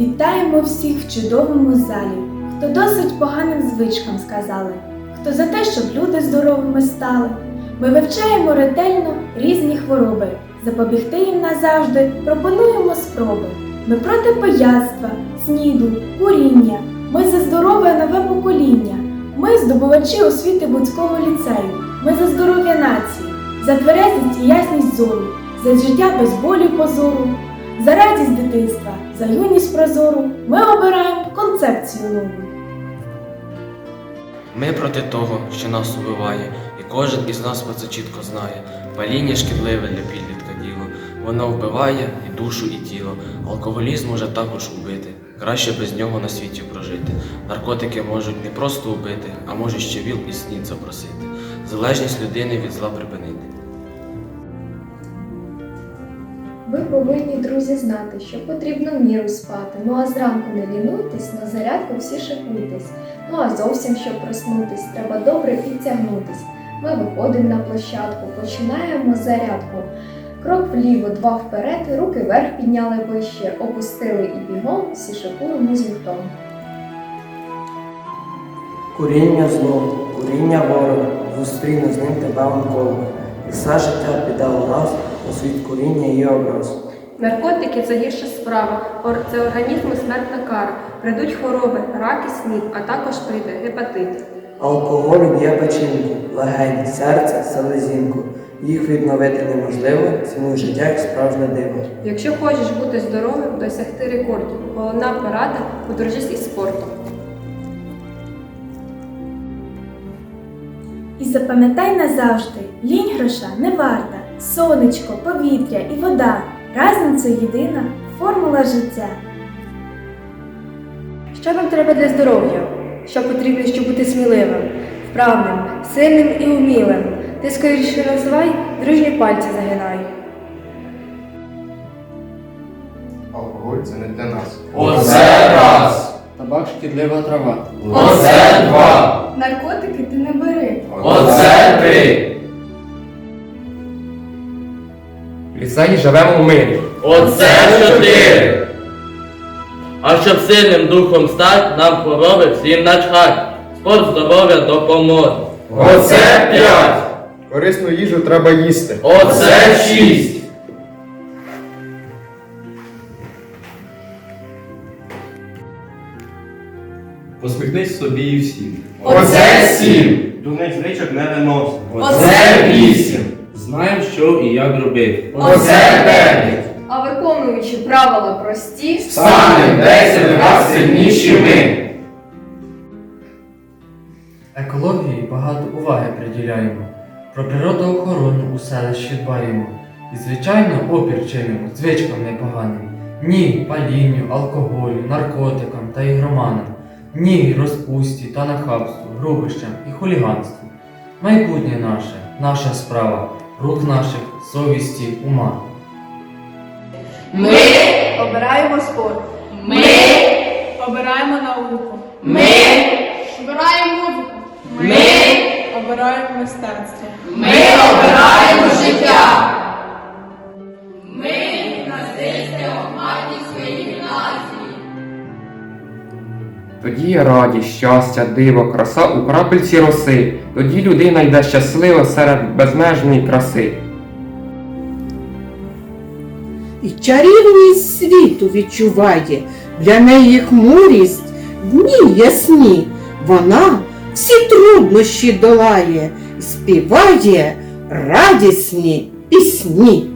Вітаємо всіх в чудовому залі, хто досить поганим звичкам сказали, хто за те, щоб люди здоровими стали. Ми вивчаємо ретельно різні хвороби, запобігти їм назавжди пропонуємо спроби. Ми проти пияцтва, сніду, куріння. Ми за здорове нове покоління. Ми здобувачі освіти Буцького ліцею. Ми за здоров'я нації, за тверезість і ясність зору, за життя без болі позору, за радість дитинства, за юність прозору. Ми обираємо концепцію нову. Ми проти того, що нас убиває, і кожен із нас про це чітко знає. Паління шкідливе для підлітка діло. Воно вбиває і душу, і тіло. Алкоголізм може також убити. Краще без нього на світі прожити. Наркотики можуть не просто убити, а можуть ще віл і снід запросити. Залежність людини від зла припинити. Ви повинні, друзі, знати, що потрібно міру спати. Ну а зранку не лінуйтесь, на зарядку всі шикуйтесь. Ну а зовсім, щоб проснутись, треба добре підтягнутись. Ми виходимо на площадку, починаємо зарядку. Крок вліво, два вперед, руки вверх підняли вище, опустили і бігом, всі шикуємо з гуртом. Куріння зло, куріння ворога, зустріне з ним тебе онколога. І все життя піде у світ куріння і образ. Наркотики це гірша справа. Це організму смертна кара. Прийдуть хвороби, рак і снід, а також прийде гепатит. Алкоголь б'є печінку, легені, серце, селезінку. Їх відновити неможливо, цінуй життя як справжнє диво. Якщо хочеш бути здоровим, досягти рекордів. Головна порада подружись із спортом. І запам'ятай назавжди, лінь гроша не варта, сонечко, повітря і вода. Разом це єдина формула життя. Що нам треба для здоров'я? Що потрібно, щоб бути сміливим, вправним, сильним і умілим? Ти скоріше називай, дружні пальці загинай. Алкоголь це не для нас. Оце раз! Табак шкідлива трава. Оце два! Наркотики ти не бери. Оце три! Ліцеї живемо в мирі. Оце чотири! А щоб сильним духом стать, нам хвороби всім начхать. Спорт здоров'я допоможе. Оце п'ять! Корисну їжу треба їсти. Оце шість! Посміхнись собі і всім. Оце сім! Дурних звичок не виносимо. Оце вісім! Знаємо, що і як робити. Оце дев'ять! А виконуючи правила прості, Станем десять раз сильніші ми! Екології багато уваги приділяємо. Про природоохорону у селищі дбаємо. І, звичайно, опір чинимо звичкам непоганим. Ні палінню, алкоголю, наркотикам та ігроманам. Ні розпусті та нахабству, грубищам і хуліганству. Майбутнє наше, наша справа, рук наших, совісті, ума. Ми! Обираємо спорт. Ми! Обираємо науку. Ми! Обираємо музику. Ми! Обираємо мистецтво. Ми обираємо життя! Ми матні свої Тоді радість, щастя, диво, краса у крапельці роси. Тоді людина йде щаслива серед безмежної краси. і чарівність світу відчуває, для неї хмурість дні ясні. Вона всі труднощі долає, співає радісні пісні.